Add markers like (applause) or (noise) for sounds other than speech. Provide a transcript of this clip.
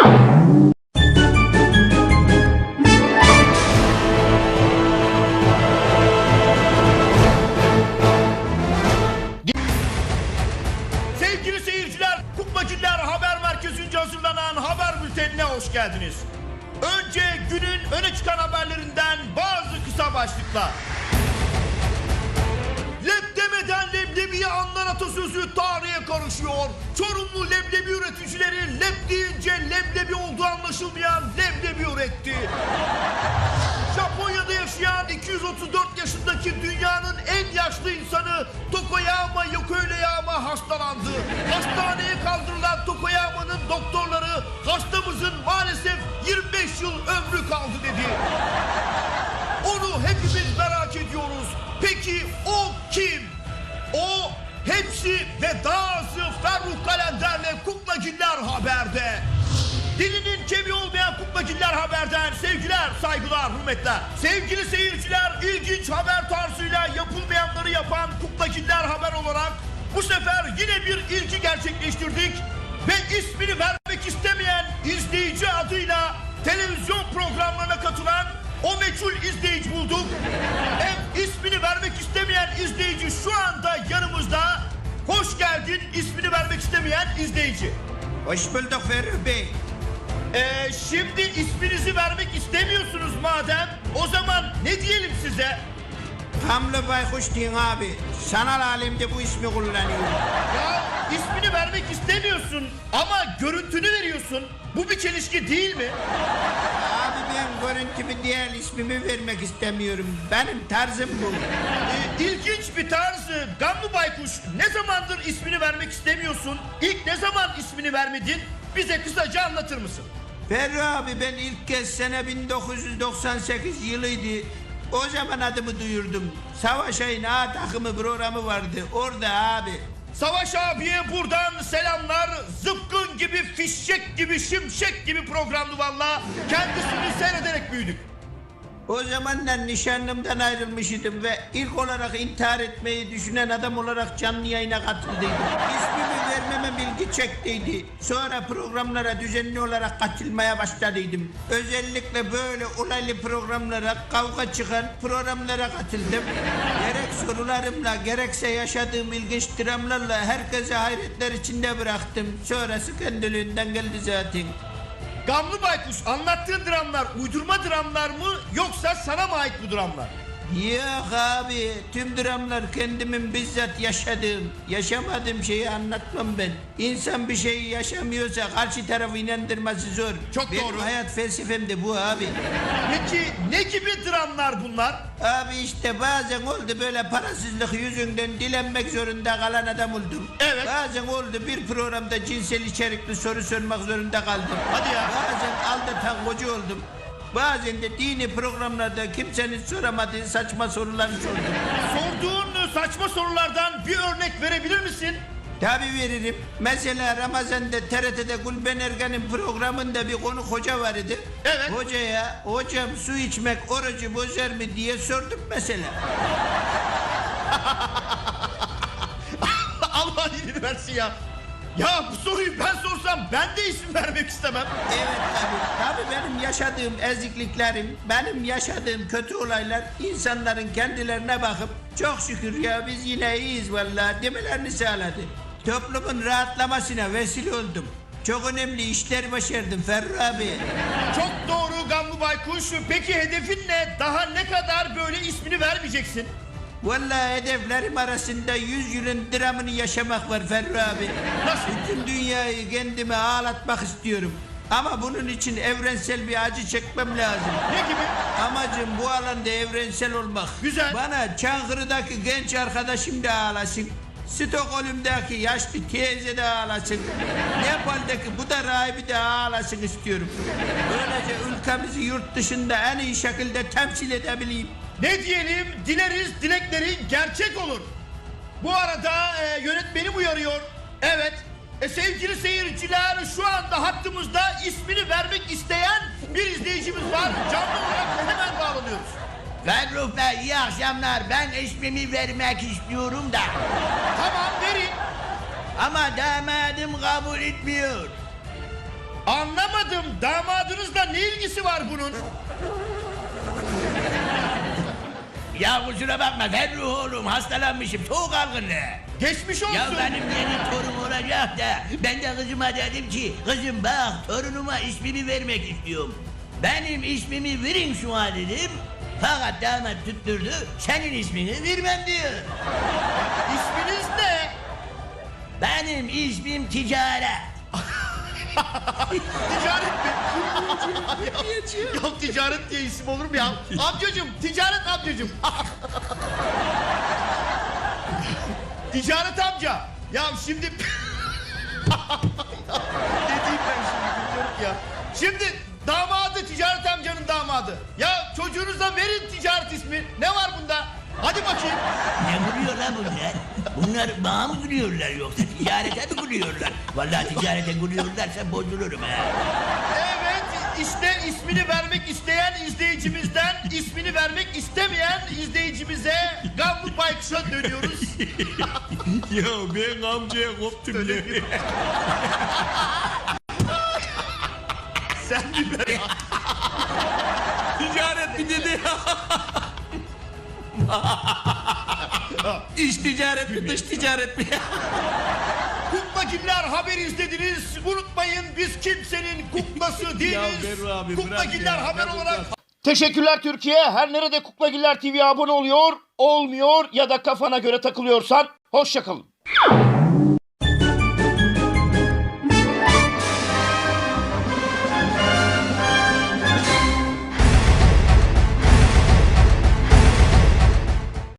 Sevgili seyirciler, Kuklacılar Haber Merkezi'nce hazırlanan haber bültenine hoş geldiniz. Önce günün öne çıkan haberlerinden bazı kısa başlıklar. Demeden leblebiyi anlar atasözü tarihe karışıyor. Çorumlu leblebi üreticileri leb deyince leblebi olduğu anlaşılmayan leblebi üretti. Japonya'da yaşayan 234 yaşındaki dünyanın en yaşlı insanı Tokoyama Yokoyama hastalandı. Hastaneye kaldırılan Tokoyama'nın Haber'de. Dilinin kemiği olmayan Kuklacılar Haber'den sevgiler, saygılar, hürmetler. Sevgili seyirciler, ilginç haber tarzıyla yapılmayanları yapan Kuklacılar Haber olarak bu sefer yine bir ilki gerçekleştirdik. Ve ismini vermek istemeyen izleyici adıyla televizyon programlarına katılan o meçhul izleyici bulduk. Hem ismini vermek istemeyen izleyici şu anda yanımızda. Hoş geldin ismini vermek istemeyen izleyici. Hoş bulduk Ferruh Bey. Ee, şimdi isminizi vermek istemiyorsunuz madem. O zaman ne diyelim size? Hamle baykuş deyin abi. Sanal alemde bu ismi kullanıyorum. Ya ismini vermek istemiyorsun ama görüntünü veriyorsun. Bu bir çelişki değil mi? Abi ben görüntümü diğer ismimi vermek istemiyorum. Benim tarzım bu. Ee, ilginç bir tarzı. Gamlı Baykuş ne zamandır ismini vermek istemiyorsun? İlk ne zaman ismini vermedin? Bize kısaca anlatır mısın? Ferruh abi ben ilk kez sene 1998 yılıydı. O zaman adımı duyurdum. Savaş Ayın A takımı programı vardı. Orada abi. Savaş abiye buradan selamlar. Zıpkın gibi, fişek gibi, şimşek gibi programdı valla. Kendisini seyrederek büyüdük. O zamanlar nişanlımdan ayrılmıştım ve ilk olarak intihar etmeyi düşünen adam olarak canlı yayına katıldıydım. İsmimi vermeme bilgi çektiydi. Sonra programlara düzenli olarak katılmaya başladıydım. Özellikle böyle olaylı programlara, kavga çıkan programlara katıldım. Gerek sorularımla gerekse yaşadığım ilginç dramlarla herkese hayretler içinde bıraktım. Sonrası kendiliğinden geldi zaten. Gamlı Baykuş anlattığın dramlar uydurma dramlar mı yoksa sana mı ait bu dramlar? Yok abi tüm dramlar kendimin bizzat yaşadığım, yaşamadığım şeyi anlatmam ben. İnsan bir şeyi yaşamıyorsa karşı tarafı inandırması zor. Çok Benim doğru. hayat felsefem de bu abi. Peki ne gibi dramlar bunlar? Abi işte bazen oldu böyle parasızlık yüzünden dilenmek zorunda kalan adam oldum. Evet. Bazen oldu bir programda cinsel içerikli soru sormak zorunda kaldım. Hadi ya. Bazen aldatan koca oldum. Bazen de dini programlarda kimsenin soramadığı saçma soruları sordum. Sorduğun saçma sorulardan bir örnek verebilir misin? Tabi veririm. Mesela Ramazan'da TRT'de Gülben Ergen'in programında bir konu hoca var idi. Evet. Hocaya hocam su içmek orucu bozar mı diye sordum mesela. (laughs) Allah iyiliğini versin ya. Ya bu soruyu ben sorsam ben de isim vermek istemem. Evet tabi. Tabi benim yaşadığım ezikliklerim, benim yaşadığım kötü olaylar insanların kendilerine bakıp çok şükür ya biz yine iyiyiz vallahi demelerini sağladı. Toplumun rahatlamasına vesile oldum. Çok önemli işler başardım Ferru abi. Çok doğru Gamlı Baykuş. Peki hedefin ne? Daha ne kadar böyle ismini vermeyeceksin? Vallahi hedeflerim arasında 100 yılın dramını yaşamak var Ferru abi. Nasıl? Bütün dünyayı kendime ağlatmak istiyorum. Ama bunun için evrensel bir acı çekmem lazım. Ne gibi? Amacım bu alanda evrensel olmak. Güzel. Bana Çankırı'daki genç arkadaşım da ağlasın. Stockholm'daki yaşlı teyze de ağlasın. Nepal'deki bu da rahibi de ağlasın istiyorum. Böylece ülkemizi yurt dışında en iyi şekilde temsil edebileyim. Ne diyelim? Dileriz dileklerin gerçek olur. Bu arada e, yönetmenim uyarıyor. Evet. E, sevgili seyirciler şu anda hattımızda ismini vermek isteyen bir izleyicimiz var. Canlı olarak hemen bağlanıyoruz. Ferruh Bey iyi akşamlar. Ben ismimi vermek istiyorum da. Tamam verin. Ama damadım kabul etmiyor. Anlamadım. ilgisi var bunun? Ya kusura bakma Ferruh oğlum hastalanmışım soğuk algınlığı. Geçmiş olsun. Ya benim yeni torun olacak da ben de kızıma dedim ki kızım bak torunuma ismimi vermek istiyorum. Benim ismimi verin şu an dedim. Fakat damat tutturdu senin ismini vermem diyor. İsminiz ne? Benim ismim ticaret. Ticaret mi? Yok ticaret diye isim olur mu ya? Amcacım, ticaret amcacım. ticaret amca. Ya şimdi... (laughs) ne diyeyim ben şimdi bilmiyorum ya. Şimdi damadı ticaret amcanın damadı. Ya çocuğunuza verin ticaret ismi. Ne var bunda? Hadi bakayım. Lan bunlar? Bunlar bana mı gülüyorlar yoksa ticarete mi gülüyorlar? Vallahi ticarete gülüyorlarsa bozulurum ha. Evet işte ismini vermek isteyen izleyicimizden ismini vermek istemeyen izleyicimize Gamlı Baykuş'a dönüyoruz. (laughs) Ya ben amcaya koptum ya. (laughs) Sen bir ver. Ticaret mi dedi ya? (laughs) İç ticaret mi dış ticaret mi? (laughs) Kuklagiller haber izlediniz. Unutmayın biz kimsenin kuklası (laughs) değiliz. Berru abi, bırak ya, haber olarak. Teşekkürler Türkiye. Her nerede Kuklagiller TV abone oluyor, olmuyor ya da kafana göre takılıyorsan hoşçakalın.